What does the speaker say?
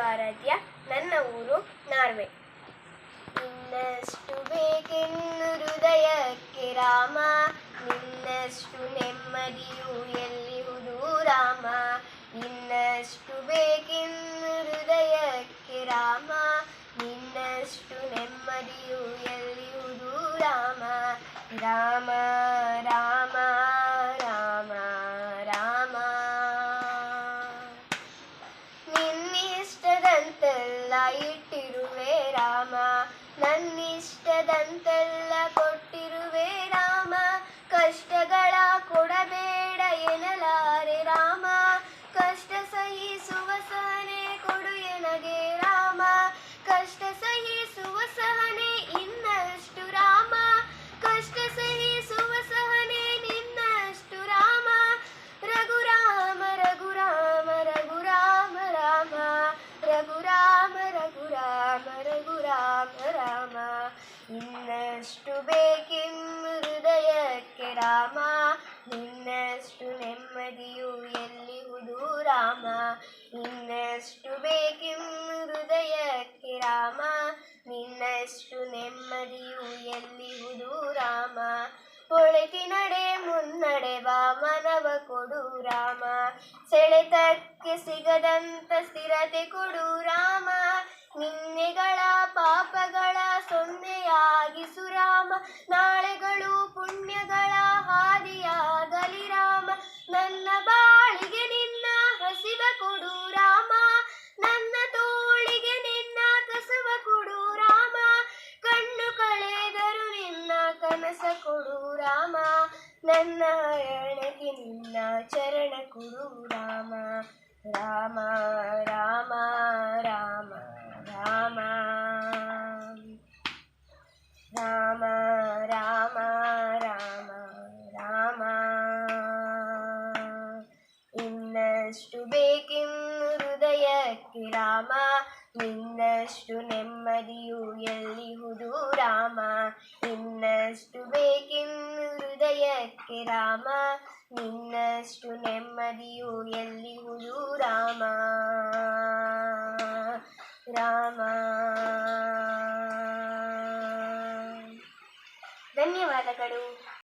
ಆರಾಧ್ಯ, ನನ್ನ ಊರು ನಾರ್ವೆ. ಇನ್ನಷ್ಟು ಬೇಕೆನ್ನು ಹೃದಯಕ್ಕೆ ರಾಮ, ನಿನ್ನಷ್ಟು ನೆಮ್ಮದಿಯು ಎಲ್ಲಿಹುದು ರಾಮ. ನಿನ್ನಷ್ಟು ಬೇಕೆನ್ನು ಹೃದಯಕ್ಕೆ ರಾಮ, ನಿನ್ನಷ್ಟು ನೆಮ್ಮದಿಯು ಎಲ್ಲಿಹುದು ರಾಮ. ರಾಮ. ಇಟ್ಟಿರುವೆ ರಾಮ ನನ್ನಿಷ್ಟದಂತೆಲ್ಲ ಕೊಟ್ಟಿರುವೆ ರಾಮ ಇನ್ನಷ್ಟು ಬೇಕೆಂದು ಹೃದಯಕ್ಕೆ ರಾಮ, ನಿನ್ನಷ್ಟು ನೆಮ್ಮದಿಯು ಎಲ್ಲಿಹುದು ರಾಮ ಇನ್ನಷ್ಟು ಬೇಕೆಂದು ಹೃದಯಕ್ಕೆ ರಾಮ, ನಿನ್ನಷ್ಟು ನೆಮ್ಮದಿಯು ಎಲ್ಲಿಹುದು ರಾಮ ಒಳಿತಿನಡೆ ಮುನ್ನಡೆ ವಾಮನವ ಕೊಡು ರಾಮ, ಸೆಳೆತಕ್ಕೆ ಸಿಗದಂತ ಸ್ಥಿರತೆ ಕೊಡು ರಾಮ, ನಿನ್ನೆಗಳ ಪಾಪಗಳ ಸೊನ್ನೆಯಾಗಿ ಸುರಾಮ, ನಾಳೆಗಳು ಪುಣ್ಯಗಳ ಹಾದಿಯಾಗಲಿ ರಾಮ. ನನ್ನ ಬಾಳಿಗೆ ನಿನ್ನ ಹಸಿವ ಕೊಡು ರಾಮ. ನನ್ನ ತೋಳಿಗೆ ನಿನ್ನ ಕಸವ ಕೊಡು ರಾಮ. ಕಣ್ಣು ಕಳೆದರು ನಿನ್ನ ಕನಸ ಕೊಡು ರಾಮ. ನನ್ನ ಅರಣಕ್ಕೆ ನಿನ್ನ ಚರಣ ಕೊಡು ರಾಮ ರಾಮ. ಶಕ್ತಿ ರಾಮ ನಿನ್ನಷ್ಟು ನೆಮ್ಮದಿಯು ಎಲ್ಲಿಹುದು ರಾಮ? ನಿನ್ನಷ್ಟು ಬೇಕೆಂದು ಹೃದಯಕ್ಕೆ ರಾಮ ನಿನ್ನಷ್ಟು ನೆಮ್ಮದಿಯು ಎಲ್ಲಿಹುದು ರಾಮ? ರಾಮ. ಧನ್ಯವಾದಗಳು.